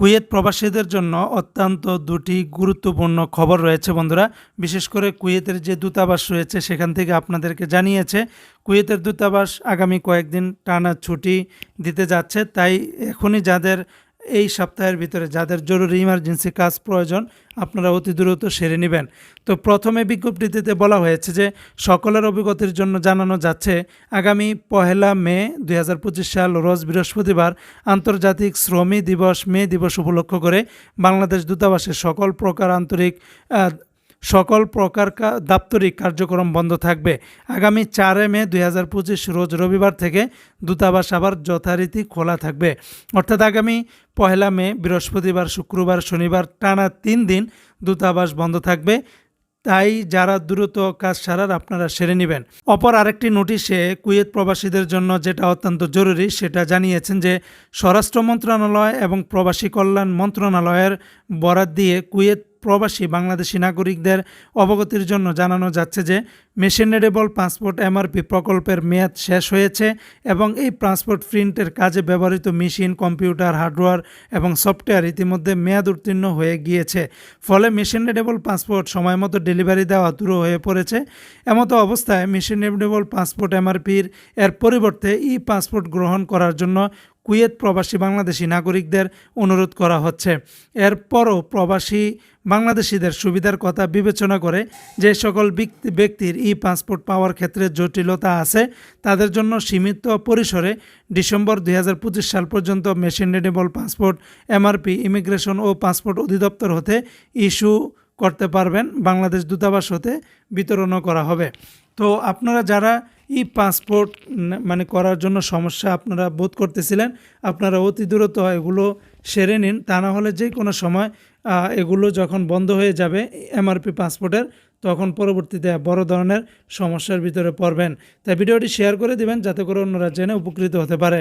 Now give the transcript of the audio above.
Kuwait প্রবাসীদের জন্য অত্যন্ত দুটি গুরুত্বপূর্ণ খবর রয়েছে বন্ধুরা। বিশেষ করে কুয়েতের যে দূতাবাস রয়েছে, সেখান থেকে আপনাদেরকে জানিয়েছে, কুয়েতের দূতাবাস আগামী কয়েকদিন টানা ছুটি দিতে যাচ্ছে। তাই এখনই যাদের এই সপ্তাহের ভিতরে যাদের জরুরি ইমার্জেন্সি কাজ প্রয়োজন, আপনারা অতি দ্রুত সেরে নেবেন। তো প্রথমে বিজ্ঞপ্তিতে বলা হয়েছে যে, সকলের অভিজ্ঞতার জন্য জানানো যাচ্ছে, আগামী পহেলা মে দু হাজার পঁচিশ সাল রোজ বৃহস্পতিবার আন্তর্জাতিক শ্রমিক দিবস মে দিবস উপলক্ষ করে বাংলাদেশ দূতাবাসের সকল প্রকার আন্তরিক সকল প্রকার দাপ্তরিক কার্যক্রম বন্ধ থাকবে। আগামী চারে মে দু হাজার পঁচিশ রোজ রবিবার থেকে দূতাবাস আবার যথারীতি খোলা থাকবে। অর্থাৎ আগামী পহেলা মে, বৃহস্পতিবার, শুক্রবার, শনিবার টানা তিন দিন দূতাবাস বন্ধ থাকবে। তাই যারা দ্রুত কাজ সারার আপনারা সেরে নেবেন। অপর আরেকটি নোটিশে কুয়েত প্রবাসীদের জন্য যেটা অত্যন্ত জরুরি, সেটা জানিয়েছেন যে স্বরাষ্ট্র মন্ত্রণালয় এবং প্রবাসী কল্যাণ মন্ত্রণালয়ের বরাত দিয়ে কুয়েত প্রবাসী বাংলাদেশি নাগরিকদের অবগতির জন্য জানানো যাচ্ছে যে মেশিনেডেবল পাসপোর্ট এমআরপি প্রকল্পের মেয়াদ শেষ হয়েছে এবং এই পাসপোর্ট প্রিন্টের কাজে ব্যবহৃত মেশিন, কম্পিউটার, হার্ডওয়্যার এবং সফটওয়্যার ইতিমধ্যে মেয়াদ উত্তীর্ণ হয়ে গিয়েছে। ফলে মেশিনেডেবল পাসপোর্ট সময় মতো ডেলিভারি দেওয়া দূর হয়ে পড়েছে। এমতো অবস্থায় মেশিনেডেবল পাসপোর্ট এমআরপির এর পরিবর্তে ই পাসপোর্ট গ্রহণ করার জন্য কুয়েত প্রবাসী বাংলাদেশি নাগরিকদের অনুরোধ করা হচ্ছে। এরপরও প্রবাসী বাংলাদেশিদের সুবিধার কথা বিবেচনা করে যে সকল ব্যক্তি- ব্যক্তির ই পাসপোর্ট পাওয়ার ক্ষেত্রে জটিলতা আছে, তাদের জন্য সীমিত পরিসরে ডিসেম্বর দুই হাজার পঁচিশ সাল পর্যন্ত machine readable passport MRP immigration ও পাসপোর্ট অধিদপ্তর হতে ইস্যু করতে পারবেন। বাংলাদেশ দূতাবাস হতে বিতরণও করা হবে। তো আপনারা যারা ই পাসপোর্ট মানে করার জন্য সমস্যা আপনারা বোধ করতেছিলেন। আপনারা অতি দ্রুত এগুলো সেরে নিন। তা না হলে যে কোনো সময় এগুলো যখন বন্ধ হয়ে যাবে এমআরপি পাসপোর্টের, তখন পরবর্তীতে বড় ধরনের সমস্যার ভিতরে পড়বেন। তাই ভিডিওটি শেয়ার করে দিবেন, যাতে করে অন্যরা জেনে উপকৃত হতে পারে।